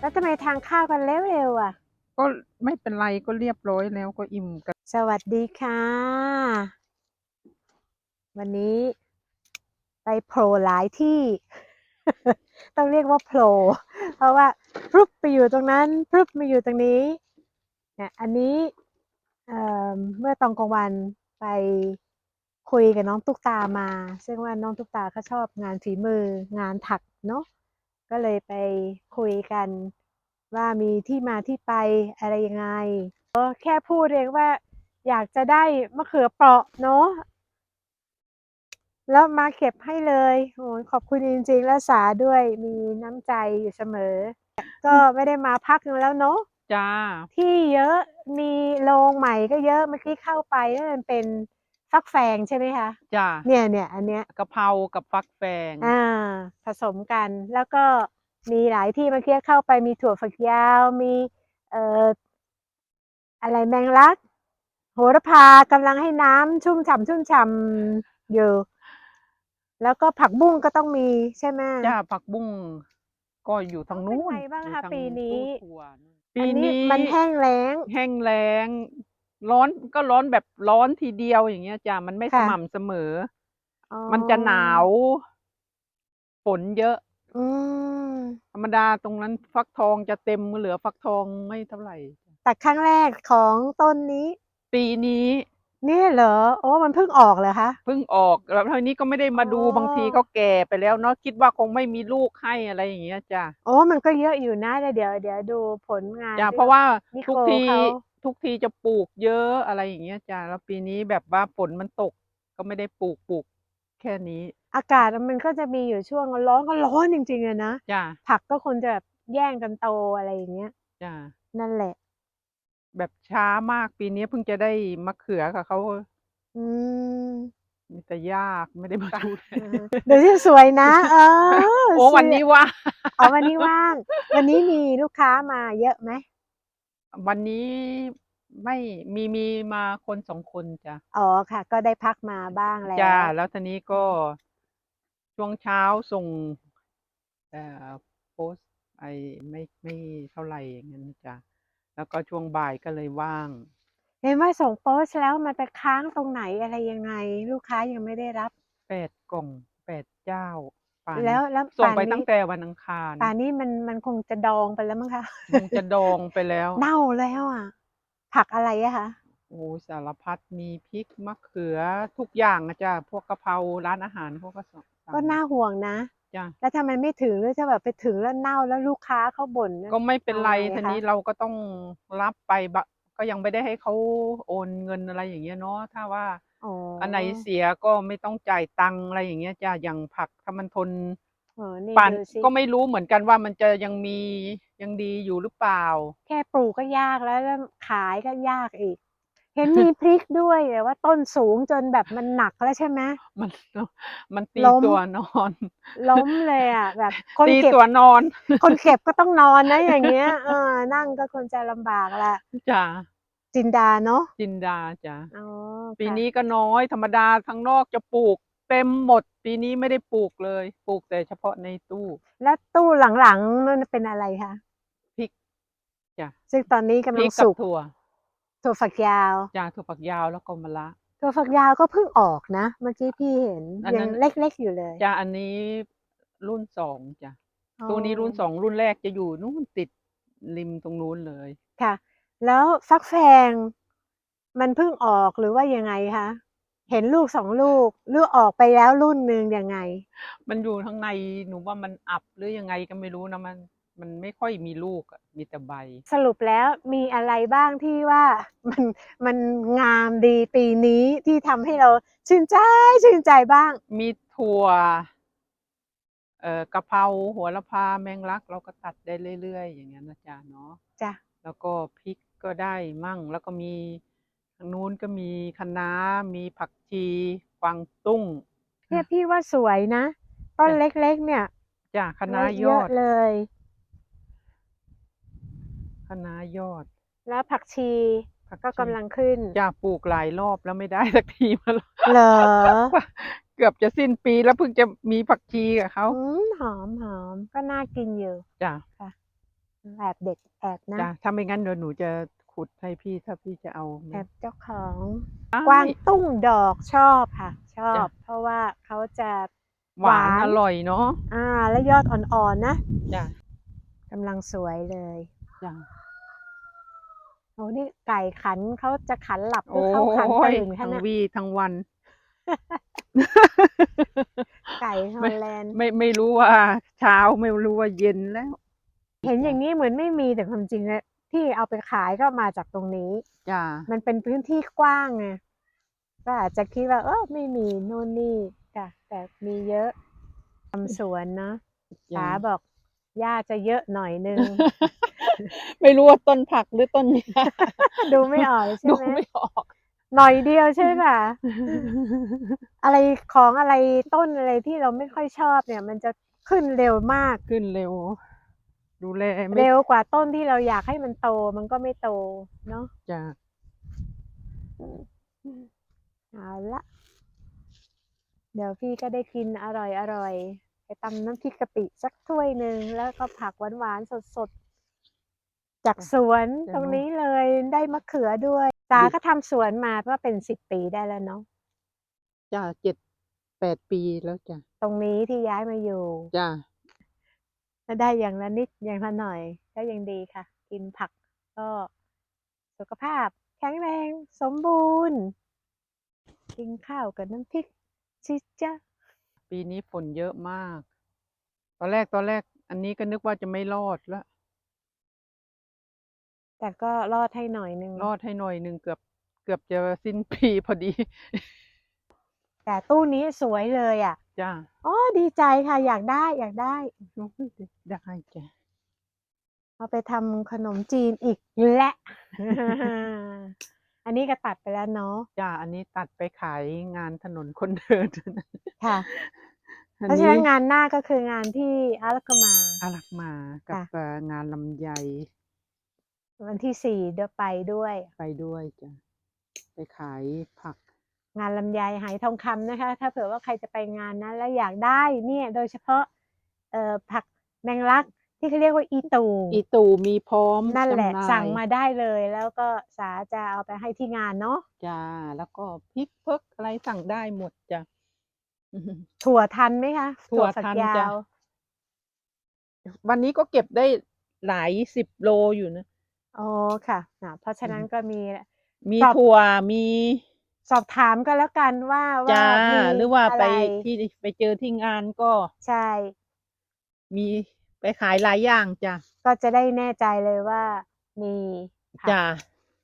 แล้วทำไมทานข้าวกันเร็วๆอะ ก็ไม่เป็นไรก็เรียบร้อยแล้วก็อิ่มกัน สวัสดีค่ะ วันนี้ไปโผล่หลายที่ ต้องเรียกว่าโผล่เพราะว่าพรุบไปอยู่ตรงนั้นพรุบมาอยู่ตรงนี้เนี่ยอันนี้เอ่อเมื่อตอนกลางวันไปคุยกับน้องตุ๊กตามา ซึ่งว่าน้องตุ๊กตาเขาชอบงานฝีมืองานถักเนาะ ก็เลยไปคุยกัน ว่ามีที่มาที่ไปอะไรยังไงแค่พูดเองว่า อยากจะได้มะเขือเปราะเนาะแล้วมาเก็บให้เลยโอ้ยขอบคุณจริงๆ แล้วสาด้วยมีน้ำใจอยู่เสมอ ก็ไม่ได้มาพักนึงแล้วเนาะจ้าที่เยอะมีโรงใหม่ก็เยอะเมื่อกี้เข้าไปแล้วมันเป็น ฟักแฟงใช่ไหมคะจ้าเนี่ยเนี่ยอันเนี้ยกะเพรากับฟักแฟงอ่า ผสมกันแล้วก็มีหลายที่เมื่อกี้เข้าไปมีถั่วฝักยาวมีเอ่ออะไรแมงลัก โหระพากำลังให้น้ำชุ่มฉ่ำชุ่มฉ่ำอยู่ แล้วก็ผักบุ้งก็ต้องมีใช่ไหมจ้าผักบุ้งก็อยู่ทางนู้นเป็นไงบ้างอยู่คะทปีนี้ตู้ถั่วนู่นอัปีนนี้นี้มันแห้งแล้ง แห้งแล้ง ร้อนก็ร้อนแบบร้อนทีเดียวอย่างเงี้ยจ้ามันไม่สค่ะ ม่ำเสมอ อ๋ออมันจะหนาวฝนเยอะ อืม ธรรมดาตรงนั้นฟักทองจะเต็มเหลือฟักทองไม่เท่าไหร่แต่ครั้งแรกของต้นนี้ ปีนี้ เนี่ยเหรอ โอ้ มันเพิ่งออกเหรอคะ เพิ่งออกแล้วทีนี้ก็ไม่ได้มาดูอ๋อ บางทีเขาแก่ไปแล้วเนาะคิดว่าคงไม่มีลูกให้อะไรอย่างเงี้ยจ้ะโอ้ มันก็เยอะอยู่นะแต่เดี๋ยวเดี๋ยวดูผลงานจ้ะที่เพราะว่านิโคทุกทีเขา ทุกทีจะปลูกเยอะอะไรอย่างเงี้ยจ้ะแล้วปีนี้แบบว่าฝนมันตก ก็ไม่ได้ปลูกปลูกแค่นี้ อากาศมันก็จะมีอยู่ช่วงร้อนก็ร้อนจริงๆอะนะจ้ะผักก็คงจะแบบแย่งกันโตอะไรอย่างเงี้ยจ้ะนั่นแหละ แบบช้ามากปีนี้เพิ่งจะได้มะเขือกับเขาอืมมีแต่ยากไม่ได้มาดูเออเดี๋ยวที่สวยนะ เออโอ้วันนี้เสื้ว่าอ๋อวันนี้ว่าง วันนี้มีลูกค้ามาเยอะไหม วันนี้ไม่มีมีมาคนสองคนจ้ะอ๋อค่ะ ก็ได้พักมาบ้างแล้ว จ้าแล้วทีนี้ก็ช่วงเช้าส่งเอ่อโพสต์ไอไม่ไม่เท่าไหร่อย่างนั้นจ้ะแล้วก็ช่วงบ่ายก็เลยว่าง เห็นว่าส่งโพสต์แล้วมันไปค้างตรงไหนอะไรยังไง ลูกค้ายังไม่ได้รับ แปดกล่องแปดเจ้า ป่านนี้แล้วแล้วส่งไปป่านนี้ ตั้งแต่วันอังคารป่านนี้มันมันคงจะดองไปแล้วมั้งคะคงจะดองไปแล้ว เน่าแล้วอะ ผักอะไรอะคะโอ้สารพัดมีพริกมะเขือทุกอย่างอะจ้ะพวกกะเพราร้านอาหารเขาก็สั่งก็น่าห่วงนะ จ้ะแล้วทำไมไม่ถึงหรือจะแบบไปถึงแล้วเน่าแล้วลูกค้าเขาบ่นนะ ก็ไม่เป็นไรเอาไงทีนี้คะเราก็ต้องรับไปบะก็ยังไม่ได้ให้เขาโอนเงินอะไรอย่างเงี้ยเนาะถ้าว่า อ๋ออันไหนเสียก็ไม่ต้องจ่ายตังค์อะไรอย่างเงี้ยจ้ะอย่างผักถ้ามันทนเออนี่ป่านดูสิก็ไม่รู้เหมือนกันว่ามันจะยังมียังดีอยู่หรือเปล่า แค่ปลูกก็ยากแล้วแล้วขายก็ยากอีก เห็นมี พริกด้วยแต่ว่าต้นสูงจนแบบมันหนักแล้วใช่ไหม มันมันตีล้ม ตัวนอน ล้มเลยอะ แบบคนตีเก็บ ตัวนอนคนเก็บก็ต้องนอนนะอย่างเงี้ยเออนั่งก็คนจะลำบากละจ้ะจินดาเนาะจินดาจ้ะอ๋อ ปีค่ะนี้ก็น้อยธรรมดาข้างนอกจะปลูกเต็มหมด ปีนี้ไม่ได้ปลูกเลย ปลูกแต่เฉพาะในตู้ แล้วตู้หลังๆนั่นเป็นอะไรคะพริกจ้ะซึ่งตอนนี้กำพลัริงกกับสุกถั่วถั่วฝักยาว จ้ะถั่วฝักยาวแล้วก็มะระถั่วฝักยาวก็เพิ่งออกนะ เมื่อกี้พี่เห็นอันยันั้งนเล็กๆอยู่เลยจ้ะอันนี้รุ่นสองจ้ะตัวนี้รุ่นสองรุ่นแรกจะอยู่นู่นติดริมตรงนู้นเลย ค่ะ แล้วฟักแฟง มันเพิ่งออกหรือว่ายังไงคะเห็นลูกสองลูกหรือออกไปแล้วรุ่นหนึ่งยังไง มันอยู่ข้างในหนูว่ามันอับหรือยังไงก็ไม่รู้นะมัน มันไม่ค่อยมีลูกอะมีแต่ใบ สรุปแล้วมีอะไรบ้างที่ว่ามันมันงามดีปีนี้ที่ทำให้เราชื่นใจชื่นใจบ้าง มีถั่ว เอ่อกะเพราโหัวละพาแมงลัก เราก็ตัดได้เรื่อยๆ อย่างเงี้ยนะจ๊ะเนาะจ้ะแล้วก็พริกก็ได้มั่งแล้วก็มีทางนู้นก็มีคะน้ามีผักชีกวางตุ้งเนี่ยพี่ว่าสวยนะ ต้นจ้ะเล็กๆ เนี่ยจ้ะคะน้าเยยออะดเลยคะน้ายอด แล้วผักชีผักก็ชีกำลังขึ้นจ้ะปลูกหลายรอบแล้วไม่ได้สักทีมาแล้วเหรอเกือบจะสิ้นปีแล้วเพิ่งจะมีผักชีกับเขาอืมหอมหอมก็น่ากินอยู่จ้ะค่ะแอบเด็ดแอบนะจ้ะถ้าไม่งั้นเดี๋ยวหนูจะ ขุดให้พี่ถ้าพี่จะเอาแอบเจ้าของได้กวางตุ้งดอกชอบค่ะ ชอบจ้ะเพราะว่าเขาจะหวานหวานอร่อยเนาะอ่า แล้วยอดอ่อนๆนะจ้ะกำลังสวยเลยจ้ะโอ้นี่ไก่ขันเขาจะขันหลับหรืโอ้อเขาขันยตื่นคะทั้งเนี่ยวีทั้งวัน ไก่ฮอลแลนด์ไม่ไม่รู้ว่าเช้าไม่รู้ว่าเย็นแล้ว เห็นอย่างนี้เหมือนไม่มีแต่ความจริงนะ ที่เอาไปขายก็มาจากตรงนี้จ้ะมันเป็นพื้นที่กว้างไงก็อาจจะคิดว่าเออไม่มีโน่นนี่จ้ะแต่มีเยอะทำสวนเนาะจ้ะป๋าบอกหญ้าจะเยอะหน่อยนึง ไม่รู้ว่าต้นผักหรือต้นหญ้าดูไม่ออกเลยใช่ดูไหมไม่ออก หน่อยเดียวใช่ป่ะอะไรของอะไรต้นอะไรที่เราไม่ค่อยชอบเนี่ย มันจะขึ้นเร็วมากขึ้นเร็ว ดูแลไม่เร็วกว่าต้นที่เราอยากให้มันโตมันก็ไม่โตเนาะจ้ะเอาละเดี๋ยวพี่ก็ได้กินอร่อยอร่อยไปตำน้ำพริกกะปิสักถ้วยหนึ่งแล้วก็ผักหวานๆสดๆ จากสวนตรงนี้เลยได้มะเขือด้วยตาก็ทำสวนมาเพราะเป็นสิบปีได้แล้วเนาะจ้ะเจ็ดแปดปีแล้วจ้ะตรงนี้ที่ย้ายมาอยู่จ้ะ ก็ได้อย่างละนิดอย่างละหน่อย ก็ยังดีค่ะ กินผักก็สุขภาพ แข็งแรง สมบูรณ์ กินข้าวกับน้ำพริกชิจ้ะปีนี้ฝนเยอะมาก ตอนแรกตอนแรก อันนี้ก็นึกว่าจะไม่รอดแล้วแต่ก็รอดให้หน่อยนึงรอดให้หน่อยหนึ่งเกือบเกือบจะสิ้นปีพอดี แต่ตู้นี้สวยเลยอะ จ้ะอ๋อดีใจค่ะ อยากได้อยากได้โอ้ยได้จ้ะเอาไปทำขนมจีนอีกและ อันนี้ก็ตัดไปแล้วเนาะจ้ะอันนี้ตัดไปขายงานถนนคนเดินค่ะอันเพราะฉะนี้นั้นงานหน้าก็คืองานที่อารักมาอารักมากับค่ะเอ่องานลำไยวันที่สี่เดี๋ยวไปด้วย ไปด้วยจ้ะไปขายผัก งานลำไยหายทองคำนะคะ ถ้าเผื่อว่าใครจะไปงานนั้นแล้วอยากได้เนี่ยโดยเฉพาะเอ่อผักแมงลักที่เขาเรียกว่าอีตู อีตูมีพร้อมนั่นแหละจำน่ยสั่งมาได้เลย แล้วก็สาจะเอาไปให้ที่งานเนาะจ้าแล้วก็พริกเพิกอะไรสั่งได้หมดจ้ะถั่วทันไหมคะ ถั่วฝักทันยาจ้ะววันนี้ก็เก็บได้หลายสิบโลอยู่นะอ๋อค่ะอะเพราะฉะนั้นก็มีมีตอบถั่วมี สอบถามกันแล้วกันว่าว่าจ้ามีหรือว่าไปะรที่ไปเจอที่งานก็ใช่ มีไปขายหลายอย่างจ้ะก็จะได้แน่ใจเลยว่ามีค่ะจ้า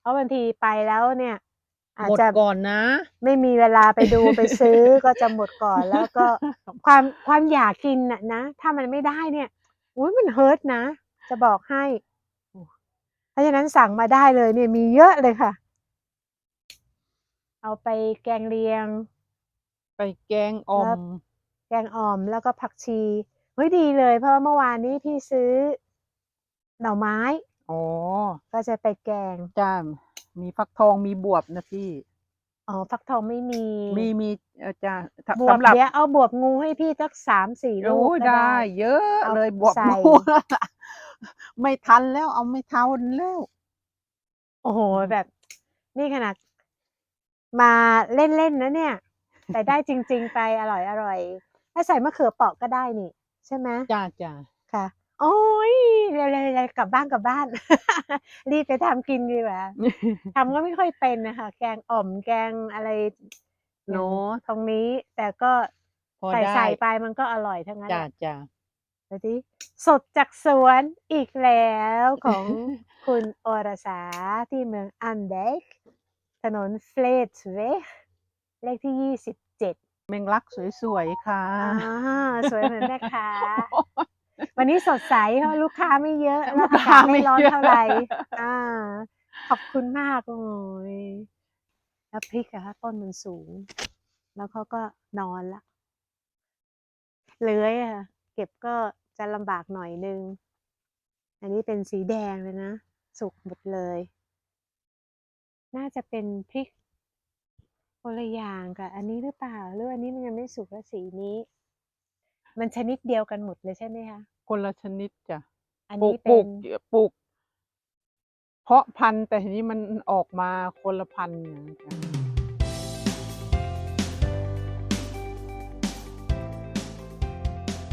เพราะบางทีไปแล้วเนี่ย อาจหมดจะก่อนนะ ไม่มีเวลาไปดูไปซื้อ ก็จะหมดก่อนแล้วก็ ความความอยากกินน่ะนะ ถ้ามันไม่ได้เนี่ย อุ้ยมันเฮิร์ตนะ จะบอกให้ เพราะฉะนั้นสั่งมาได้เลยเนี่ยมีเยอะเลยค่ะ เอาไปแกงเลียง ไปแกงอ่อแล้วมแกงอ่อมแล้วก็ผักชีเฮ้ยดีเลย เพราะว่าเมื่อวานนี้พี่ซื้อ หน่อไม้อ๋อ ก็จะไปแกงจ้ามีฟักทองมีบวบนะพี่ อ๋อฟักทองไม่มี มีมีเอ่อจ้าบวบสำหรับเดี๋ยวเอาบวบงูให้พี่สักสามสี่ลูโอ้กยก็ได้ได้ เยอะเอาเลยบวบใส่หมูไม่ทันแล้วเอาไม่ทันแล้ว โอ้โหแบบ นี่ขนาด มาเล่นๆนะเนี่ย แต่ได้จริง ๆ ไปอร่อยอร่อยถ้าใส่มะเขือเปราะก็ได้นี่ ใช่ไหมจ้าจ้าค่ะ โอ้ยเร็วๆๆกลับบ้านกลับบ้าน รีบไปทำกินดีกว่าทำก็ไม่ค่อยเป็นนะคะ แกงอ่อมแกงอะไรเนอะตรงนี้ แต่ก็พอใส่ได้ใส่ไปมันก็อร่อยทั้งนั้นจ้าแหละจ้าดูดิสดจากสวนอีกแล้วของคุณอรสาที่เมืองอันเดก ถนนเฟลตเวกเลขที่ยี่สิบเจ็ดเมงลักสวยๆค่ะอ่าสวยเหมือนแม่ค้าวันนี้สดใสเพราะลูกค้าไม่เยอะแล้วลูกอาค้ากาศไม่ร้อนไม่เยอะเท่าไหร่อ่า ขอบคุณมากโอ้ยแล้วพริกอะคะต้นมันสูง แล้วเขาก็นอนละเลื้อยอะเก็บก็จะลำบากหน่อยนึง อันนี้เป็นสีแดงเลยนะ สุกหมดเลย น่าจะเป็นพริกคนละอย่างกับอันนี้หรือเปล่าหรืออันนี้มันยังไม่สุกแล้วสีนี้ มันชนิดเดียวกันหมดเลยใช่ไหมคะคนละชนิดจ้ะอันปลูนี้กปลูเป็นกปลูก เพาะพันธุ์แต่ทีนี้มันออกมาคนละพันธุ์นะจ๊ะ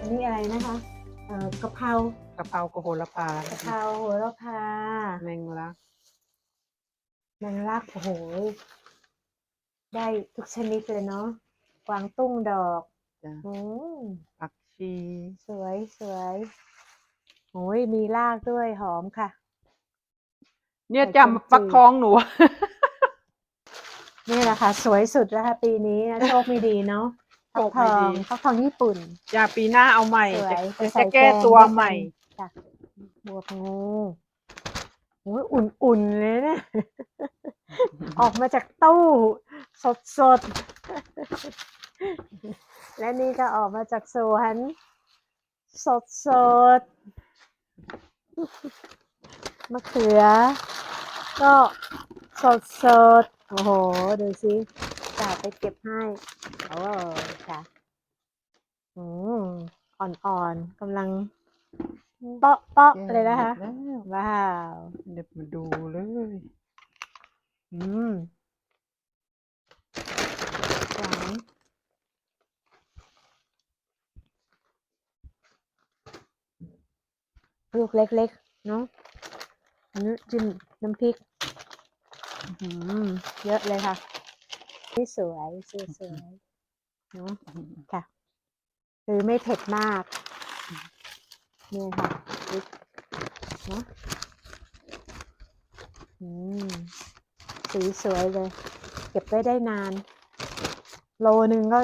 อันนี้อะไรนะคะเอ่อกะเพรา กะเพรากระโหระพากะเพราโหระพา แมงลัก แมงลักโอ้โห ได้ทุกชนิดเลยเนาะกวางตุ้งดอกจ้ะอืมผักชีสวยสวยโอ้ยมีรากด้วยหอมค่ะ เนี่ยใส่จำขนมจีบฟักทองหนู นี่แหละค่ะ สวยสุดแล้วค่ะปีนี้นะโชคไม่ดีเนาะโชคไม่ดีฟักทองญี่ปุ่น อย่าปีหน้าเอาใหม่สวยจะไปจะใส่จะแก้แกงตัวด้วยกันใหม่จ้ะบวบงู โอ้ยอุ่นๆเลยเนี่ย ออกมาจากตู้ สดๆ และนี่ก็ออกมาจากสวนสดๆ มะเขือ ก็สดๆ โอ้โห ดูสิจ่าไปเก็บให้โอ้ค่ะอืมอ่อนๆกำลัง เปาะเปาะๆเลยนะคะแก้หมดแล้วว้าว เดี๋ยวมาดูเลย อืมหวานลูกเล็กๆ เนาะอันนี้จิ้มน้ำพริกอืมเยอะเลยค่ะนี่สวยสวยสวยเนาะค่ะ คือไม่เผ็ดมาก นี่ค่ะพริกเนาะอืมสีสวยเลย เก็บไว้ได้นาน โลนึงก็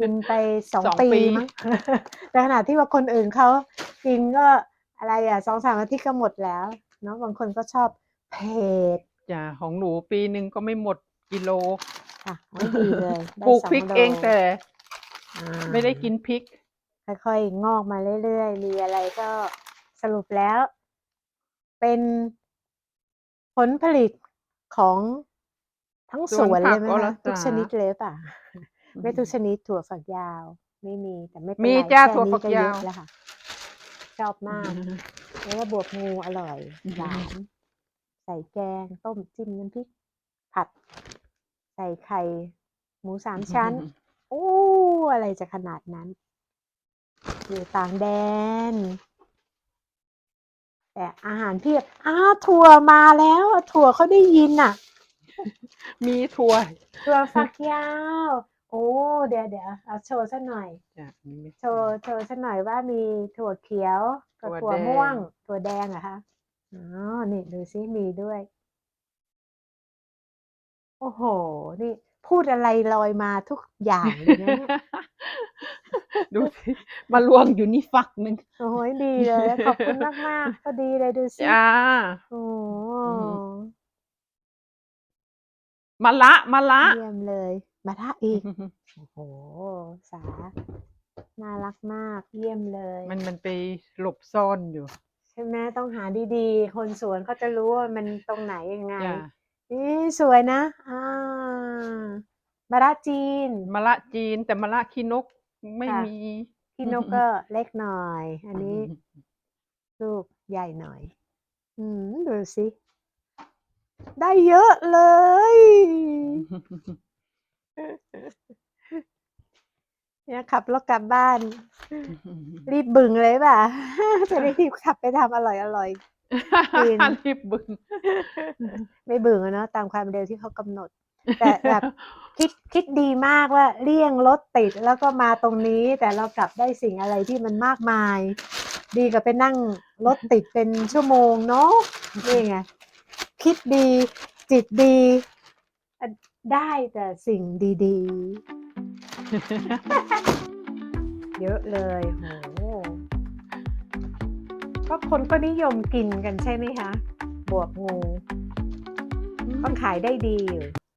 กินไปสองสองปีปี มั้ง แต่ขณะที่ว่าคนอื่นเขากินก็อะไรอะสองสามอาทิตย์ก็หมดแล้วเนาะบางคนก็ชอบเผ็ดจ้ะของหนูปีหนึ่งก็ไม่หมดกิโลค่ะไม่ดีเลยได้ปลูกสอพริกโลเองแต่ อ่า ไม่ได้กินพริก ค่อยๆ งอกมาเรื่อยๆ มีอะไรก็สรุปแล้ว เป็นผลผลิตของทั้งสสวนวนผัเลกยไหมอรคะสาทุกชนิดเลยป่ะ ไม่ทุกชนิดถั่วฝักยาว ไม่มีแต่ไม่เป็นมีไรจ้าแค่ถั่วนี้ฝักก็เยยาอะวแล้วค่ะ ชอบมากแล้วก็บวบงูอร่อยอืมหวานใส่แกง ต้มจิ้มน้ำพริก ผัด ใส่ไข่ หมูสามชั้น โอ้ อะไรจะขนาดนั้น อยู่ต่างแดน แต่อาหารเพียบอ้าวถั่วมาแล้วอะถั่วเขาได้ยินอะ มีถั่วถั่วฝักยาว โอ้ เดี๋ยวเดี๋ยวเอาโชว์สักหน่อย จ้ะมีไหม โชว์โชว์สักหน่อยว่ามีถั่วเขียวกับถั่ถั่ววแดง ม่วง ถั่วแดงเหรอคะอ๋อนี่ดูซิมีด้วย โอ้โห นี่ พูดอะไรลอยมาทุกอย่างเลยนะเนี่ย ดูสิมาลวงอยู่นี่ฝักหนึ่งโอ้ยดีเลย ขอบคุณมากมากๆพอดีเลยดูสิจ้าโอ้อืมมาละมาละเยี่ยมเลย มาท่าอีกโอ้โหสาน่ารักมาก เยี่ยมเลย มันมันไปหลบซ่อนอยู่ ใช่ไหมต้องหาดีๆ คนสวนเขาจะรู้ว่ามันตรงไหนยังไงจ้ะนี่สวยนะ อ่ามะระจีนมะละจีนแต่มะละขี้นก ไม่ค่ะมี พี่นกก็เล็กหน่อย อันนี้ลูกใหญ่หน่อย อืมดูสิ ได้เยอะเลย เนี่ยขับรถกลับบ้าน รีบบึงเลยป่ะ จะได้รีบขับไปทำอร่อยอร่อยกินรีบบึง ไม่บึงอะเนาะตามความเร็วที่เขากำหนด แต่แบบคิดคิดดีมากว่าเลี่ยงรถติดแล้วก็มาตรงนี้ แต่เรากลับได้สิ่งอะไรที่มันมากมาย ดีกว่าไปนั่งรถติดเป็นชั่วโมงเนาะนี่ไงคิดดีจิตดีอะได้แต่สิ่งดีๆ เยอะเลยโหก็คนก็นิยมกินกันใช่ไหมคะ บวกงูก็ขายได้ดีอยู่